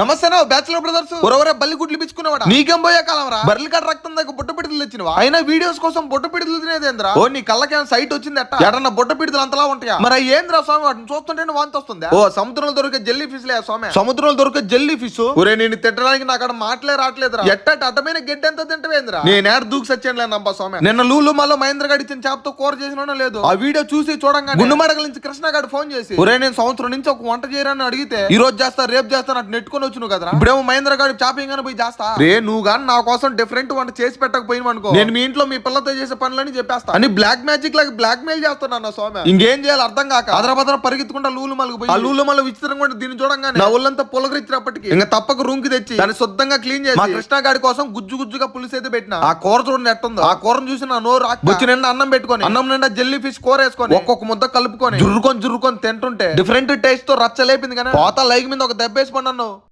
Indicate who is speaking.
Speaker 1: నమస్తే bachelor brothers. ఒరవరే బల్లి గుడ్లు పిచ్చుకున్నావాడా నీకేం పోయే కాలం రా? బర్రెల కాడ రక్తం దగ్గర బుట్ట పిడితలు తెచ్చినవా? అయినా వీడియోస్ కోసం బుట్ట పిడితలు తినేదేంద్రా? ఓ నీ కళ్ళకేం సైట్ వచ్చింది అట్ట ఎడన్నా బుట్ట పిడితలు అంతలా ఉంటాయా? మరి ఏంద్రా స్వామి? వాటిని చూస్తుంటే వాంతి వస్తుంది? ఓ సముద్రంలో దొరికే జెల్లీ ఫిష్ లే స్వామి. సముద్రంలో దొరికే జెల్లీ ఫిష్? ఒరే నేను తిట్టడానికి నాకు అక్కడ మాటలే రావట్లేదురా. ఎట్టటి అడ్డమైన గడ్డి ఎంత తింటవేంద్రా? నేనేడ దూకి సచ్చాను నమ్మ స్వామి. నిన్న లూలు మళ్ళీ మహేంద్ర గడి ఇచ్చిన చేపతో కూర చేసినా లేదు. ఆ వీడియో చూసి చూడంగా గుండు మడగల నుంచి కృష్ణ గారు ఫోన్ చేసి ఒరే నేను సంవత్సరం నుంచి ఒక వంట చేయరని అడిగితే ఈ రోజు చేస్తా రేపు చేస్తా అటు నెట్టుకొని వచ్చును కదరా? ఇప్పుడేమో మహేంద్ర గారి చాపింగ్ అని పోయి చేస్తా. రే నువ్వు గాని నా కోసం డిఫరెంట్ వంట చేసి పెట్టకపోయిన అనుకో నేను మీ ఇంట్లో మీ పిల్లతో చేసే పనులని చెప్పేస్తా. అని బ్లాక్ మ్యాజిక్ లాగా బ్లాక్ మెయిల్ చేస్తున్నాను నా స్వామి ఇంకేం చేయాలి అర్థం కాక. అదరభద్ర పరిగెత్తుకుంటా లూలు మలుగు పోయి ఆ లూలు మల్ల విచిత్రంగా దీన్ని చూడంగానే నా ఒళ్ళంతా పులకరించినప్పటికీ ఇంకా తప్పక రూమ్కి తెచ్చి దాన్ని శుద్ధంగా క్లీన్ చేసి మా కృష్ణ గారి కోసం గుజ్జు గుజ్జుగా పులుసు అయితే పెట్టిన. ఆ కూర చూడండి ఎట్టుందో. ఆ కూరను చూసి నా నోరు రాక బుచ్చి నిండా అన్నం పెట్టుకొని అన్నం నిండా జెల్లీ ఫిష్ కూర వేసుకొని ఒక్కొక్క ముద్ద కలుపుకొని జుర్రుకొని జుర్రుకొని తింటుంటే డిఫరెంట్ టేస్ట్తో రచ్చలేపింది కానీ పోత లైక్ మీద ఒక దెబ్బేసి పడినాను